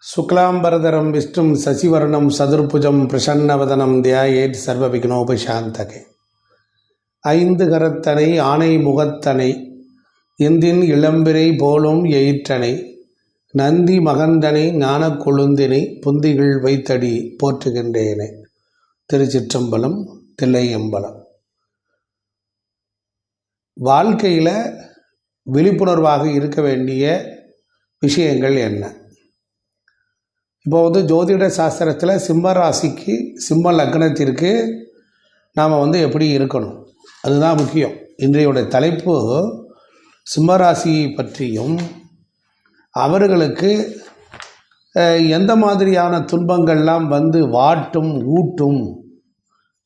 சுக்லாம்பரதரம் விஷ்ணும் சசிவர்ணம் சதுர்புஜம் பிரசன்னவதனம் தியாயேத் சர்வவிக்னோபசாந்தகே. ஐந்து கரத்தனை ஆணை முகத்தனை இந்தின் இளம்பிரை போலும் எயிற்றனை நந்தி மகந்தனை ஞான கொழுந்தினை புந்திகள் வைத்தடி போற்றுகின்றேனே. திருச்சிற்றம்பலம் தில்லையம்பலம். வாழ்க்கையில் விழிப்புணர்வாக இருக்க வேண்டிய விஷயங்கள் என்ன? இப்போ வந்து ஜோதிட சாஸ்திரத்தில் சிம்ம ராசிக்கு சிம்ம லக்னத்திற்கு நாம் வந்து எப்படி இருக்கணும்? அதுதான் முக்கியம். இன்றையோட தலைப்பு சிம்ம ராசியை பற்றியும் அவர்களுக்கு எந்த மாதிரியான துன்பங்கள்லாம் வந்து வாட்டும் ஊட்டும்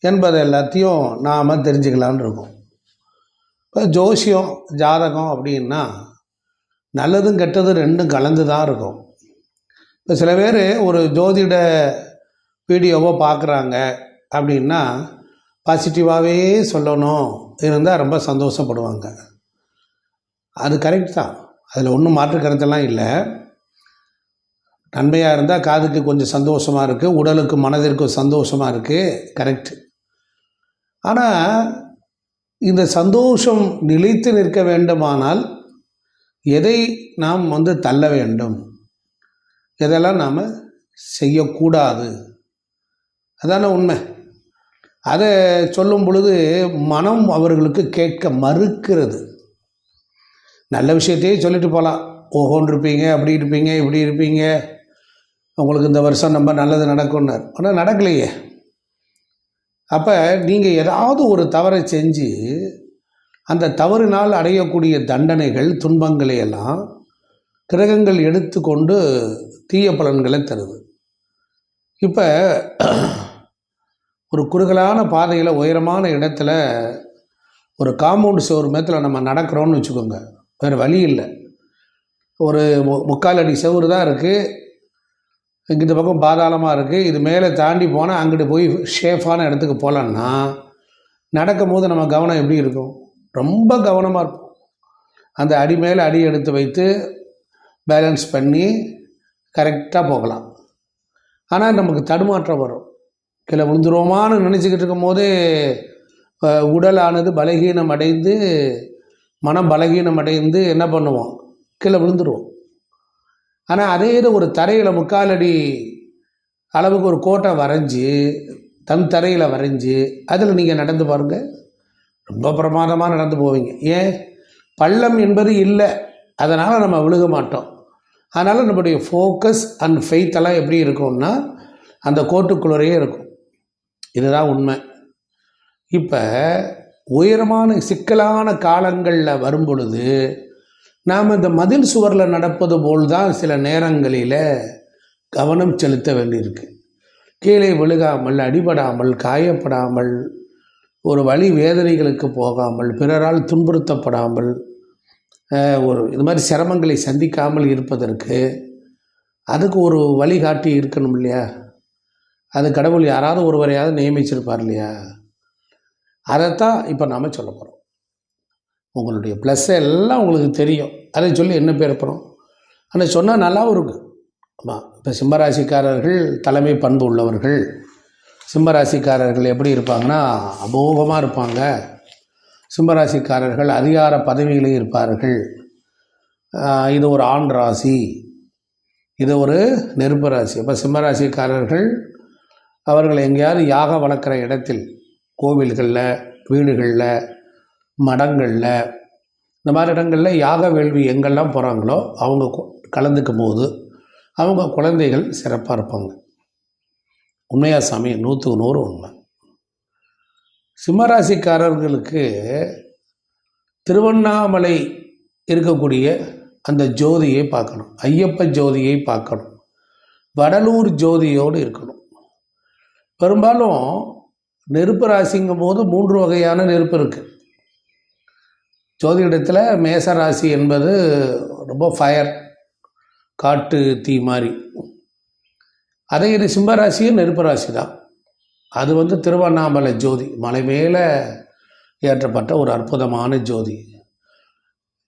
என்பது எல்லாத்தையும் நாம் தெரிஞ்சுக்கலான்னு இருக்கோம். இப்போ ஜோசியம் ஜாதகம் அப்படின்னா நல்லதும் கெட்டதும் ரெண்டும் கலந்து தான் இருக்கும். இப்போ சில பேர் ஒரு ஜோதிட வீடியோவோ பார்க்குறாங்க அப்படின்னா பாசிட்டிவாகவே சொல்லணும். இருந்தால் ரொம்ப சந்தோஷப்படுவாங்க. அது கரெக்ட் தான். அதில் ஒன்றும் மாற்று கருத்தெல்லாம் இல்லை. நன்மையாக இருந்தால் காதுக்கு கொஞ்சம் சந்தோஷமாக இருக்குது உடலுக்கு மனதிற்கு சந்தோஷமாக இருக்குது கரெக்ட் ஆனால் இந்த சந்தோஷம் நிலைத்து நிற்க வேண்டுமானால் எதை நாம் வந்து தள்ள வேண்டும்? எதெல்லாம் நாம் செய்யக்கூடாது? அதான உண்மை. அதை சொல்லும் பொழுது மனம் அவர்களுக்கு கேட்க மறுக்கிறது. நல்ல விஷயத்தையே சொல்லிட்டு போகலாம் ஓஹோன்னு இருப்பீங்க அப்படி இருப்பீங்க இப்படி இருப்பீங்க உங்களுக்கு இந்த வருஷம் நம்ம நல்லது நடக்கும்னார். ஆனால் நடக்கலையே. அப்போ நீங்கள் ஏதாவது ஒரு தவறை செஞ்சு அந்த தவறினால் அடையக்கூடிய தண்டனைகள் துன்பங்களை எல்லாம் கிரகங்கள் எடுத்துக்கொண்டு தீய பலன்களை தருது. இப்போ ஒரு குறுகலான பாதையில் உயரமான இடத்துல ஒரு காம்பவுண்ட் சுவர் மேத்தில் நம்ம நடக்கிறோம்னு வச்சுக்கோங்க. வேறு வழி இல்லை. ஒரு மு- முக்கால் அடி செவரு தான் இருக்குது இந்த பக்கம் பாதாளமாக இருக்குது இது மேலே தாண்டி போனால் அங்கிட்டு போய் ஷேஃபான இடத்துக்கு போகலான்னா நடக்கும் போது நம்ம கவனம் எப்படி இருக்கும்? ரொம்ப கவனமாக இருப்போம். அந்த அடி மேலே அடி எடுத்து வைத்து பேலன்ஸ் பண்ணி கரெக்டாக போகலாம். ஆனால் நமக்கு தடுமாற்றம் வரும். கீழே விழுந்துருவோமான்னு நினச்சிக்கிட்டு இருக்கும்போது உடலானது பலகீனம் அடைந்து மனம் பலகீனம் அடைந்து என்ன பண்ணுவோம்? கீழே விழுந்துருவோம். ஆனால் அதே இது ஒரு தரையில் முக்கால் அடி அளவுக்கு ஒரு கோட்டை வரைஞ்சி தன் தரையில் வரைஞ்சி அதில் நீங்கள் நடந்து பாருங்கள் ரொம்ப பிரமாதமாக நடந்து போவீங்க. ஏன்? பள்ளம் என்பது இல்லை. அதனால் நம்ம விழுக மாட்டோம். அதனால் நம்முடைய ஃபோக்கஸ் அண்ட் ஃபெய்த் எல்லாம் எப்படி இருக்கும்னா அந்த கோட்டுக்குள்ளரையே இருக்கும். இதுதான் உண்மை. இப்போ உயரமான சிக்கலான காலங்களில் வரும் பொழுது நாம் இந்த மதில் சுவரில் நடப்பது போல் தான் சில நேரங்களில் கவனம் செலுத்த வேண்டியிருக்கு. கீழே விழுகாமல் அடிபடாமல் காயப்படாமல் ஒரு வழி வேதனைகளுக்கு போகாமல் பிறரால் துன்புறுத்தப்படாமல் ஒரு இது மாதிரி சிரமங்களை சந்திக்காமல் இருப்பதற்கு அதுக்கு ஒரு வழிகாட்டி இருக்கணும் இல்லையா? அது கடவுள் யாராவது ஒருவரையாவது நியமிச்சிருப்பார் இல்லையா? அதைத்தான் இப்போ நாம் சொல்ல போகிறோம் உங்களுடைய ப்ளஸ் எல்லாம் உங்களுக்கு தெரியும். அதை சொல்லி என்ன பேர் போகிறோம் ஆனால் சொன்னால் நல்லாவும் இருக்கு ஆமாம் இப்போ சிம்மராசிக்காரர்கள் தலைமை பண்பு உள்ளவர்கள். சிம்மராசிக்காரர்கள் எப்படி இருப்பாங்கன்னா அமோகமாக இருப்பாங்க. சிம்மராசிக்காரர்கள் அதிகார பதவியிலே இருப்பார்கள். இது ஒரு ஆண் ராசி. இது ஒரு நெருப்பு ராசி. அப்போ சிம்மராசிக்காரர்கள் அவர்கள் எங்கேயாவது யாக வளர்க்குற இடத்தில் கோவில்களில் வீடுகளில் மடங்களில் இந்த மாதிரி இடங்களில் யாக வேள்வி எங்கெல்லாம் போகிறாங்களோ அவங்க கலந்துக்கும் போது அவங்க குழந்தைகள் சிறப்பாக இருப்பாங்க. உண்மையா சாமி நூற்றுக்கு நூறு உண்மை. சிம்மராசிக்காரர்களுக்கு திருவண்ணாமலை இருக்கக்கூடிய அந்த ஜோதியை பார்க்கணும். ஐயப்ப ஜோதியை பார்க்கணும். வடலூர் ஜோதியோடு இருக்கணும். பெரும்பாலும் நெருப்பு ராசிங்கும் போது மூன்று வகையான நெருப்பு இருக்குது ஜோதிடத்தில் மேச ராசி என்பது ரொம்ப ஃபயர் காட்டு தீ மாதிரி. அதே இது சிம்மராசியும் நெருப்பு ராசி தான் அது வந்து திருவண்ணாமலை ஜோதி. மலை மேலே ஏற்றப்பட்ட ஒரு அற்புதமான ஜோதி.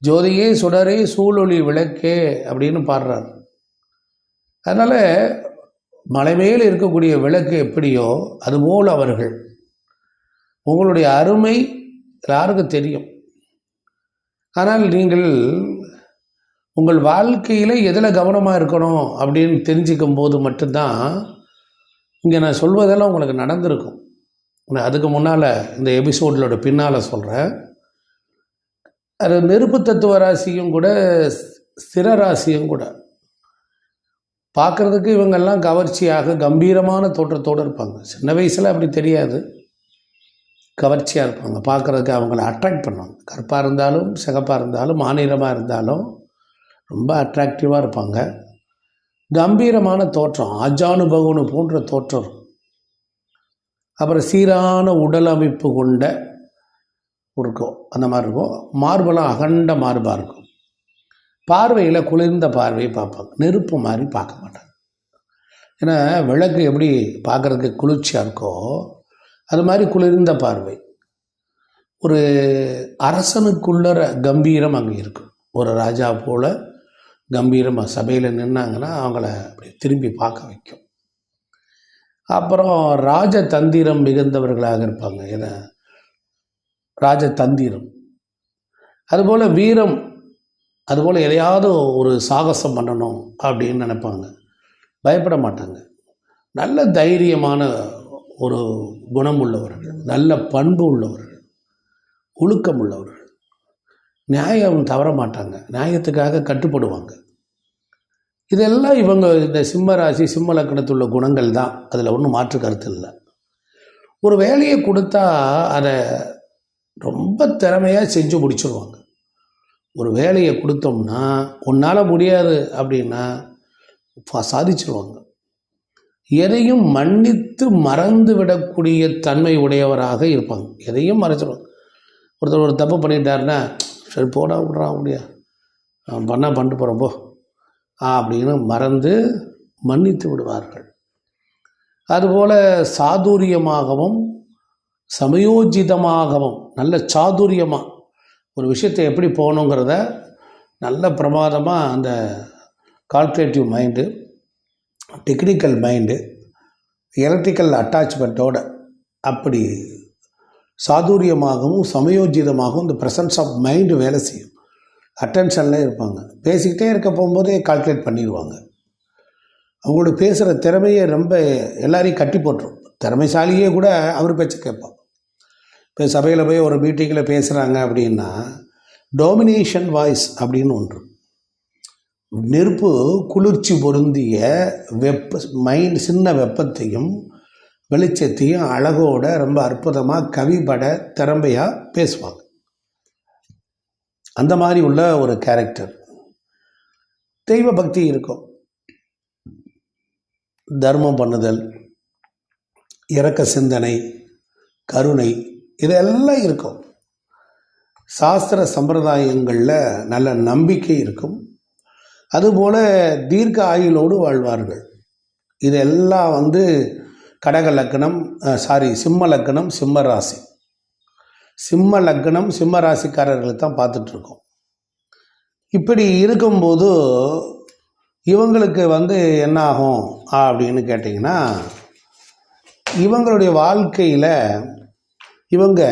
ஜோதியே சுடரே சூழொளி விளக்கே அப்படின்னு பாடுறார். அதனால் மலை மேல் இருக்கக்கூடிய விளக்கு எப்படியோ அதுபோல் அவர்கள். உங்களுடைய அருமை எல்லாருக்கும் தெரியும். ஆனால் நீங்கள் உங்கள் வாழ்க்கையில் எதில் கவனமாக இருக்கணும் அப்படின்னு தெரிஞ்சுக்கும் போது மட்டும்தான் இங்கே நான் சொல்வதெல்லாம் உங்களுக்கு நடந்திருக்கும். நான் அதுக்கு முன்னால் இந்த எபிசோட்லோட பின்னால் சொல்கிறேன் அது நெருப்பு தத்துவ ராசியும் கூட ஸ்திர ராசியும் கூட. பார்க்குறதுக்கு இவங்கெல்லாம் கவர்ச்சியாக கம்பீரமான தோற்றத்தோடு இருப்பாங்க. சின்ன வயசில் அப்படி தெரியாது. கவர்ச்சியாக இருப்பாங்க. பார்க்குறதுக்கு அவங்கள அட்ராக்ட் பண்ணுவாங்க. கருப்பாக இருந்தாலும் சிகப்பாக இருந்தாலும் மாநிலமாக இருந்தாலும் ரொம்ப அட்ராக்டிவாக இருப்பாங்க. கம்பீரமான தோற்றம் அஜானுபவனு போன்ற தோற்றம். அப்புறம் சீரான உடல் அமைப்பு கொண்ட இருக்கும். அந்த மாதிரி இருக்கும். மார்பெல்லாம் அகண்ட மார்பாக இருக்கும். பார்வையில் குளிர்ந்த பார்வையை பார்ப்பாங்க. நெருப்பு மாதிரி பார்க்க மாட்டாங்க. ஏன்னா விளக்கு எப்படி பார்க்குறதுக்கு குளிர்ச்சியாக இருக்கோ அது மாதிரி குளிர்ந்த பார்வை. ஒரு அரசனுக்குள்ளற கம்பீரம் அங்கே இருக்கும். ஒரு ராஜா போல் கம்பீரமாக சபையில் நின்னாங்கன்னா அவங்கள அப்படி திரும்பி பார்க்க வைக்கும். அப்புறம் ராஜதந்திரம் மிகுந்தவர்களாக இருப்பாங்க. ஏன்னா ராஜதந்திரம் அதுபோல் வீரம் அதுபோல் எதையாவது ஒரு சாகசம் பண்ணணும் அப்படின்னு நினைப்பாங்க. பயப்பட மாட்டாங்க. நல்ல தைரியமான ஒரு குணம் உள்ளவர்கள் நல்ல பண்பு உள்ளவர்கள் ஒழுக்கம் உள்ளவர்கள். நியாயம் தவற மாட்டாங்க. நியாயத்துக்காக கட்டுப்படுவாங்க. இதெல்லாம் இவங்க இந்த சிம்ம ராசி சிம்ம லக்கணத்துள்ள குணங்கள் தான். அதில் ஒன்றும் மாற்று கருத்து இல்லை. ஒரு வேலையை கொடுத்தா அதை ரொம்ப திறமையாக செஞ்சு முடிச்சிடுவாங்க ஒரு வேலையை கொடுத்தோம்னா உன்னால் முடியாது அப்படின்னா சாதிச்சிருவாங்க. எதையும் மன்னித்து மறந்து விடக்கூடிய தன்மை உடையவராக இருப்பாங்க. எதையும் மறைச்சிருவாங்க. ஒருத்தர் ஒரு தப்பு பண்ணிட்டாருன்னா சரி போடா விட்றா அப்படியா? பண்ணால் பண்ணிட்டு போகிறோம் போ. அப்படின்னு மறந்து மன்னித்து விடுவார்கள். அதுபோல் சாதுரியமாகவும் சமயோஜிதமாகவும் நல்ல சாதுரியமாக ஒரு விஷயத்தை எப்படி போகணுங்கிறத நல்ல பிரமாதமாக அந்த calculative mind technical mind electrical அட்டாச்மெண்ட்டோட அப்படி சாதுரியமாகவும் சமயோஜிதமாகவும் இந்த ப்ரெசன்ஸ் ஆஃப் மைண்டு வேலை செய்யும். அட்டென்ஷனில் இருப்பாங்க. பேசிக்கிட்டே இருக்க போகும்போதே கால்குலேட் பண்ணிடுவாங்க. அவங்களோட பேசுகிற திறமையை ரொம்ப எல்லாரையும் கட்டி போட்டுரும். திறமைசாலியே கூட அவர் பேச்சு கேட்பான் இப்போ சபையில் போய் ஒரு மீட்டிங்கில் பேசுகிறாங்க அப்படின்னா டோமினேஷன் வாய்ஸ் அப்படின்னு ஒன்று. நெருப்பு குளிர்ச்சி பொருந்திய வெப்ப மைண்ட் சின்ன வெப்பத்தையும் வெளிச்சத்தையும் அழகோட ரொம்ப அற்புதமாக கவிபட திறமையாக பேசுவாங்க. அந்த மாதிரி உள்ள ஒரு கேரக்டர் தெய்வ பக்தி இருக்கும். தர்மம் பண்ணுதல் இரக்க சிந்தனை கருணை இதெல்லாம் இருக்கும். சாஸ்திர சம்பிரதாயங்களில் நல்ல நம்பிக்கை இருக்கும். அதுபோல் தீர்க்க ஆயுளோடு வாழ்வார்கள். இதெல்லாம் வந்து கடக லக்னம் சாரி சிம்ம லக்னம் சிம்ம ராசி சிம்ம லக்னம் சிம்ம ராசிக்காரர்களை தான் பார்த்துட்ருக்கோம். இப்படி இருக்கும்போது இவங்களுக்கு வந்து என்ன ஆகும் அப்படின்னு கேட்டிங்கன்னா இவங்களுடைய வாழ்க்கையில் இவங்க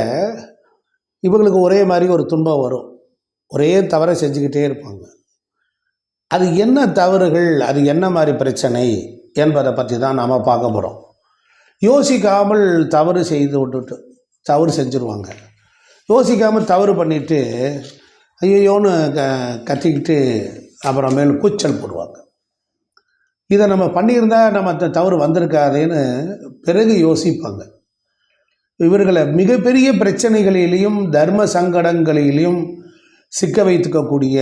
இவங்களுக்கு ஒரே மாதிரி ஒரு துன்பம் வரும். ஒரே தவறை செஞ்சுக்கிட்டே இருப்பாங்க. அது என்ன தவறுகள் அது என்ன மாதிரி பிரச்சனை என்பதை பற்றி தான் நாம் பார்க்க போகிறோம் யோசிக்காமல் தவறு செய்து விட்டுட்டு தவறு செஞ்சுருவாங்க. யோசிக்காமல் தவறு பண்ணிவிட்டு ஐயோன்னு க கத்திக்கிட்டு அப்புறமேல் கூச்சல் போடுவாங்க. இதை நம்ம பண்ணியிருந்தா நம்ம அந்த தவறு வந்திருக்காதேன்னு பிறகு யோசிப்பாங்க. இவர்களை மிகப்பெரிய பிரச்சனைகளிலையும் தர்ம சங்கடங்களிலையும் சிக்க வைத்துக்கக்கூடிய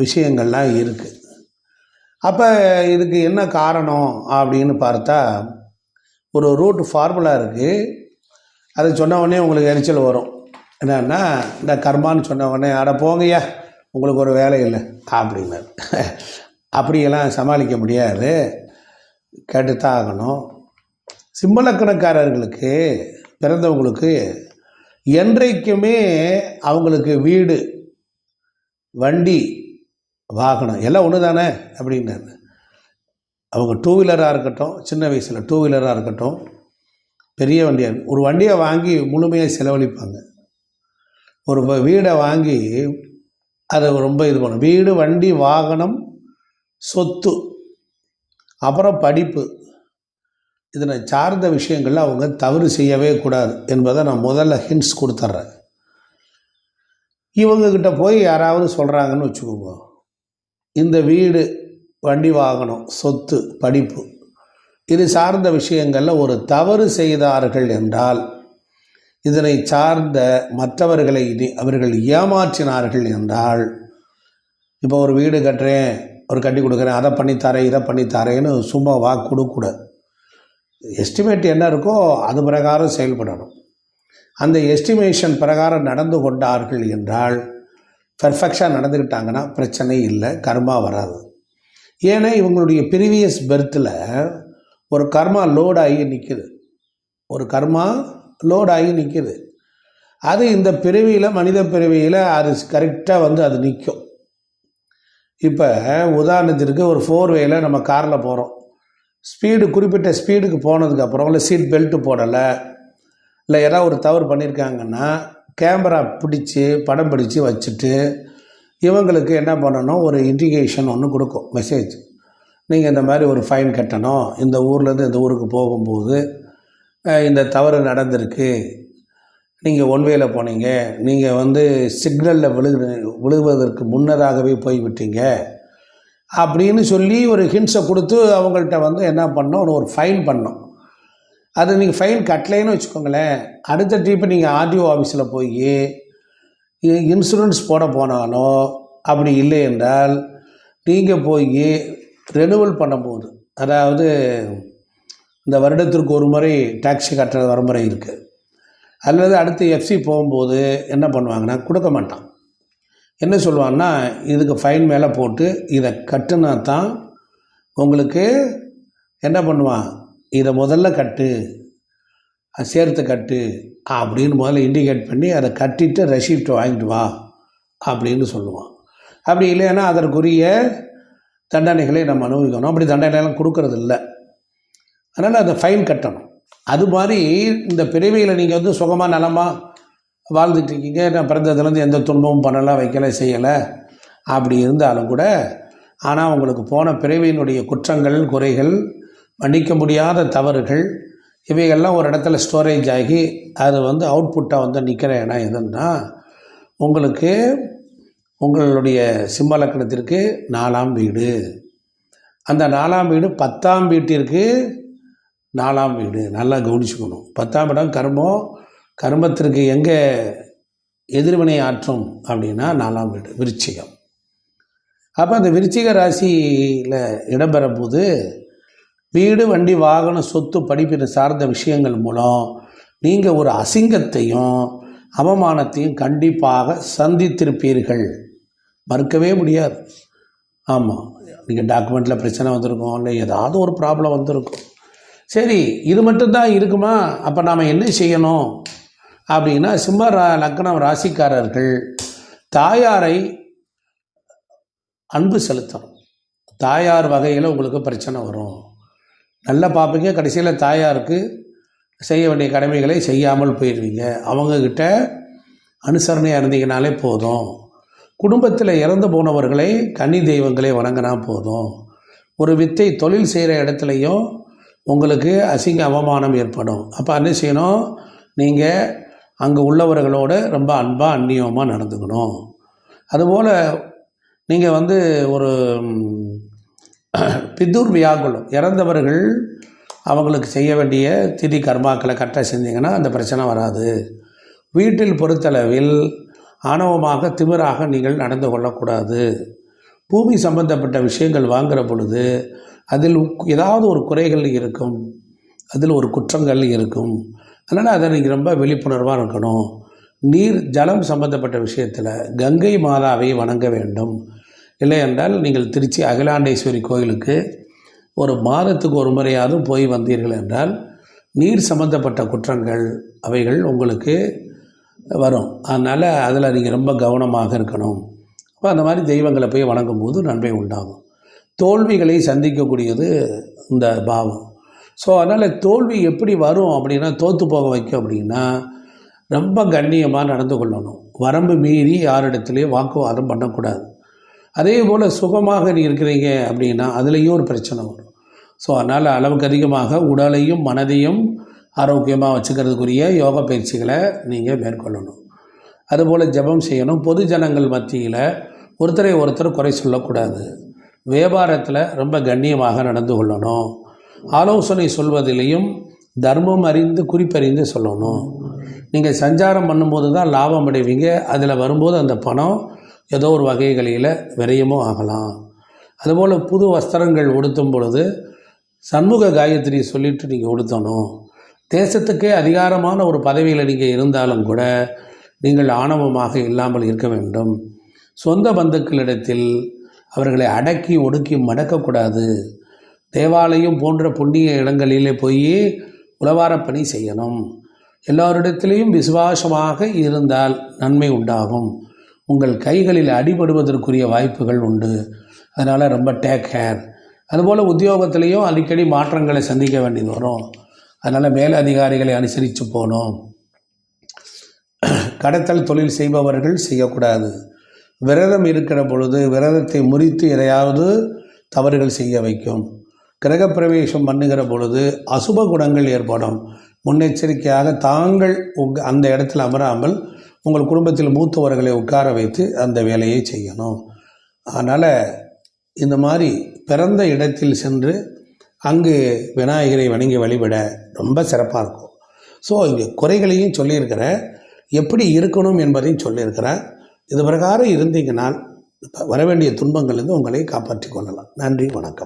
விஷயங்கள்லாம் இருக்குது அப்போ இதுக்கு என்ன காரணம் அப்படின்னு பார்த்தா ஒரு ரூட் ஃபார்முலா இருக்குது அது சொன்ன உடனே உங்களுக்கு எரிச்சல் வரும். என்னன்னா இந்த கர்மான்னு சொன்ன உடனே அட போங்கய்யா உங்களுக்கு ஒரு வேலை இல்லை. அப்படின்னாரு அப்படியெல்லாம் சமாளிக்க முடியாது. கேட்டுத்தான் ஆகணும். சிம்மலக்கணக்காரர்களுக்கு பிறந்தவங்களுக்கு என்றைக்குமே அவங்களுக்கு வீடு வண்டி வாகனம் எல்லாம் ஒன்று தானே அப்படின்னாரு. அவங்க டூ வீலராக இருக்கட்டும் சின்ன வயசில் டூ வீலராக இருக்கட்டும் பெரிய வண்டியாக ஒரு வண்டியை வாங்கி முழுமையாக செலவழிப்பாங்க. ஒரு வீடை வாங்கி அதை ரொம்ப இது பண்ணும் வீடு வண்டி வாகனம் சொத்து அப்புறம் படிப்பு. இதனை சார்ந்த விஷயங்களில் அவங்க தவறு செய்யவே கூடாது என்பதை நான் முதல்ல ஹிண்ட்ஸ் கொடுத்துட்றேன். இவங்கக்கிட்ட போய் யாராவது சொல்கிறாங்கன்னு வச்சுக்கோங்க. இந்த வீடு வண்டி வாகனம் சொத்து படிப்பு. இது சார்ந்த விஷயங்களில் ஒரு தவறு செய்தார்கள் என்றால் இதனை சார்ந்த மற்றவர்களை இனி அவர்கள் ஏமாற்றினார்கள் என்றால் இப்போ ஒரு வீடு கட்டுறேன் ஒரு கட்டி கொடுக்குறேன் அதை பண்ணித்தாரேன் இதை பண்ணித்தாரேன்னு சும்மா வாக்கு கொடுக்கூடாது எஸ்டிமேட் என்ன இருக்கோ அது பிரகாரம் செயல்படணும். அந்த எஸ்டிமேஷன் பிரகாரம் நடந்து கொண்டார்கள் என்றால் பெர்ஃபெக்ஷாக நடந்துக்கிட்டாங்கன்னா பிரச்சனை இல்லை கர்மா வராது. ஏன்னா இவங்களுடைய ப்ரீவியஸ் பெர்த்தில் ஒரு கர்மா லோடாகி நிற்கிது நிற்குது ஒரு கர்மா லோடாகி நிற்கிது நிற்குது அது இந்த பிறவியில் மனித பிறவியில் அது கரெக்டாக வந்து அது நிற்கும் இப்போ உதாரணத்திற்கு ஒரு ஃபோர் வேல நம்ம காரில் போகிறோம் ஸ்பீடு குறிப்பிட்ட ஸ்பீடுக்கு போனதுக்கப்புறம் இல்லை சீட் பெல்ட்டு போடலை இல்லை ஏதாவது ஒரு தவறு பண்ணியிருக்காங்கன்னா கேமரா பிடிச்சி படம் பிடிச்சி வச்சுட்டு இவங்களுக்கு என்ன பண்ணணும்? ஒரு இண்டிகேஷன் ஒன்று கொடுக்கும் மெசேஜ் நீங்கள் இந்த மாதிரி ஒரு ஃபைன் கட்டணும். இந்த ஊர்லேருந்து இந்த ஊருக்கு போகும்போது இந்த தவறு நடந்திருக்கு. நீங்கள் ஒன்வேயில் போனீங்க. நீங்கள் வந்து சிக்னலில் விழு விழுவதற்கு முன்னதாகவே போய்விட்டீங்க. அப்படின்னு சொல்லி ஒரு ஹிண்ட்ஸை கொடுத்து அவங்கள்ட்ட வந்து என்ன பண்ணோம் ஒரு ஃபைன் பண்ணோம் அது நீங்கள் ஃபைன் கட்டலைன்னு வச்சுக்கோங்களேன். அடுத்த ட்ரிப்பு நீங்கள் ஆர்டிஓ ஆஃபீஸில் போய் இன்சூரன்ஸ் போட போனாலும் அப்படி இல்லை என்றால் நீங்கள் போய் ரெனுவல் பண்ணும்போது அதாவது இந்த வருடத்திற்கு ஒரு முறை டாக்ஸி கட்டுற வரமுறை இருக்குது அல்லது அடுத்து எஃப்சி போகும்போது என்ன பண்ணுவாங்கன்னா கொடுக்க மாட்டான். என்ன சொல்லுவாங்கன்னா இதுக்கு ஃபைன் மேலே போட்டு இதை கட்டுனா தான் உங்களுக்கு என்ன பண்ணுவான்? இதை முதல்ல கட்டு. சேர்த்து கட்டு. அப்படின்னு முதல்ல இண்டிகேட் பண்ணி அதை கட்டிட்டு ரெசிப்ட் வாங்கிட்டு வா அப்படின்னு சொல்லுவான். அப்படி இல்லைன்னா அதற்குரிய தண்டனைகளை நம்ம அனுபவிக்கணும். அப்படி தண்டனைலாம் கொடுக்கறது இல்லை அதனால் அந்த ஃபைன் கட்டணும். அது மாதிரி இந்த பிறவியில் நீங்கள் வந்து சுகமாக நலமாக வாழ்ந்துட்டு இருக்கீங்க. நான் பிறந்ததுலேருந்து எந்த துன்பமும் பண்ணலை வைக்கலை செய்யலை அப்படி இருந்தாலும் கூட ஆனால் உங்களுக்கு போன பிறவியினுடைய குற்றங்கள் குறைகள் மன்னிக்க முடியாத தவறுகள் இவைகள்லாம் ஒரு இடத்துல ஸ்டோரேஜ் ஆகி அது வந்து அவுட்புட்டாக வந்து நிற்கிற இடம் எதுன்னா உங்களுக்கு உங்களுடைய சிம்மலக்கணத்திற்கு நாலாம் வீடு. அந்த நாலாம் வீடு பத்தாம் வீட்டிற்கு நாலாம் வீடு. நல்லா கவனிச்சுக்கணும். பத்தாம் இடம் கர்மம் கர்மத்திற்கு எங்கே எதிர்வினை ஆற்றும் அப்படின்னா நாலாம் வீடு விருச்சிகம். அப்போ அந்த விருச்சிக ராசியில் இடம்பெறும் போது வீடு வண்டி வாகனம் சொத்து படிப்பினை சார்ந்த விஷயங்கள் மூலம் நீங்கள் ஒரு அசிங்கத்தையும் அவமானத்தையும் கண்டிப்பாக சந்தித்திருப்பீர்கள். மறுக்கவே முடியாது. ஆமாம் நீங்கள் டாக்குமெண்ட்டில் பிரச்சனை வந்திருக்கும் இல்லை ஏதாவது ஒரு ப்ராப்ளம் வந்திருக்கும். சரி இது மட்டும்தான் இருக்குமா? அப்போ நாம் என்ன செய்யணும்? அப்படின்னா சிம்ம ரா லக்னம் ராசிக்காரர்கள் தாயாரை அன்பு செலுத்தணும். தாயார் வகையில் உங்களுக்கு பிரச்சனை வரும். நல்ல பார்ப்பீங்க. கடைசியில் தாயாருக்கு செய்ய வேண்டிய கடமைகளை செய்யாமல் போயிடுவீங்க அவங்கக்கிட்ட அனுசரணையாக இருந்தீங்கனாலே போதும். குடும்பத்தில் இறந்து போனவர்களை கன்னி தெய்வங்களை வணங்கினா போதும். ஒரு வித்தை தொழில் செய்கிற இடத்துலையும் உங்களுக்கு அசிங்க அவமானம் ஏற்படும். அப்போ என்ன செய்யணும்? நீங்கள் அங்கே உள்ளவர்களோடு ரொம்ப அன்பாக அந்நியமாக நடந்துக்கணும். அதுபோல் நீங்கள் வந்து ஒரு பிதுர் வியாகுலம். இறந்தவர்கள் அவங்களுக்கு செய்ய வேண்டிய திதி கர்மாக்களை கரெக்டாக செஞ்சீங்கன்னா அந்த பிரச்சனை வராது. வீட்டில் பொறுத்தளவில் ஆணவமாக திமிராக நீங்கள் நடந்து கொள்ளக்கூடாது. பூமி சம்பந்தப்பட்ட விஷயங்கள் வாங்குகிற பொழுது அதில் ஏதாவது ஒரு குறைகள் இருக்கும். அதில் ஒரு குற்றங்கள் இருக்கும். அதனால் அதை நீங்கள் ரொம்ப விழிப்புணர்வாக இருக்கணும். நீர் ஜலம் சம்பந்தப்பட்ட விஷயத்தில் கங்கை மாதாவை வணங்க வேண்டும். இல்லை என்றால் நீங்கள் திருச்சி அகிலாண்டேஸ்வரி கோயிலுக்கு ஒரு மாதத்துக்கு ஒரு முறையாவது போய் வந்தீர்கள் என்றால் நீர் சம்பந்தப்பட்ட குற்றங்கள் அவைகள் உங்களுக்கு வரும். அதனால் அதில் நீங்கள் ரொம்ப கவனமாக இருக்கணும். அப்போ அந்த மாதிரி தெய்வங்களை போய் வணங்கும் போது நன்மை உண்டாகும். தோல்விகளை சந்திக்கக்கூடியது இந்த பாவம். ஸோ அதனால் தோல்வி எப்படி வரும் அப்படின்னா தோற்று போக வைக்கும் அப்படின்னா ரொம்ப கண்ணியமாக நடந்து கொள்ளணும். வரம்பு மீறி யாரிடத்துலேயும் வாக்குவாதம் பண்ணக்கூடாது. அதே போல் சுகமாக நீ இருக்கிறீங்க அப்படின்னா அதுலேயும் ஒரு பிரச்சனை வரும். ஸோ அதனால் அளவுக்கு அதிகமாக உடலையும் மனதையும் ஆரோக்கியமாக வச்சுக்கிறதுக்குரிய யோகா பயிற்சிகளை நீங்கள் மேற்கொள்ளணும். அதுபோல் ஜெபம் செய்யணும். பொது ஜனங்கள் மத்தியில் ஒருத்தரை ஒருத்தர் குறை சொல்லக்கூடாது. வியாபாரத்தில் ரொம்ப கண்ணியமாக நடந்து கொள்ளணும். ஆலோசனை சொல்வதிலையும் தர்மம் அறிந்து குறிப்பறிந்து சொல்லணும். நீங்கள் சஞ்சாரம் பண்ணும்போது தான் லாபம் அடைவீங்க. அதில் வரும்போது அந்த பணம் ஏதோ ஒரு வகைகளில் விரயமும் ஆகலாம். அதுபோல் புது வஸ்திரங்கள் உடுத்தும் பொழுது சண்முக காயத்ரி சொல்லிட்டு நீங்கள் உடுத்தணும். தேசத்துக்கே அதிகாரமான ஒரு பதவியில் நீங்கள் இருந்தாலும் கூட நீங்கள் ஆணவமாக இல்லாமல் இருக்க வேண்டும். சொந்த பந்துக்களிடத்தில் அவர்களை அடக்கி ஒடுக்கி மடக்கக்கூடாது தேவாலயம் போன்ற புண்ணிய இடங்களிலே போய் உளவாரப் பணி செய்யணும். எல்லோரிடத்திலையும் விசுவாசமாக இருந்தால் நன்மை உண்டாகும். உங்கள் கைகளில் அடிபடுவதற்குரிய வாய்ப்புகள் உண்டு. அதனால் ரொம்ப டேக் கேர் அதுபோல் உத்தியோகத்திலையும் அடிக்கடி மாற்றங்களை சந்திக்க வேண்டியது வரும். அதனால் மேல் அதிகாரிகளை அனுசரித்து போகணும். கடத்தல் தொழில் செய்பவர்கள் செய்யக்கூடாது. விரதம் இருக்கிற பொழுது விரதத்தை முறித்து எதையாவது தவறுகள் செய்ய வைக்கும். கிரகப்பிரவேசம் பண்ணுகிற பொழுது அசுப குணங்கள் ஏற்படும். முன்னெச்சரிக்கையாக தாங்கள் உங் அந்த இடத்துல அமராமல் உங்கள் குடும்பத்தில் மூத்தவர்களை உட்கார வைத்து அந்த வேலையை செய்யணும். அதனால் இந்த மாதிரி பிறந்த இடத்தில் சென்று அங்கு விநாயகரை வணங்கி வழிபட ரொம்ப சிறப்பாக இருக்கும். ஸோ இங்கே குறைகளையும் சொல்லியிருக்கிறேன். எப்படி இருக்கணும் என்பதையும் சொல்லியிருக்கிறேன். இது பிரகாரம் இருந்தீங்கனால் வர வேண்டிய துன்பங்கள்லேருந்து உங்களை காப்பாற்றி கொள்ளலாம். நன்றி வணக்கம்.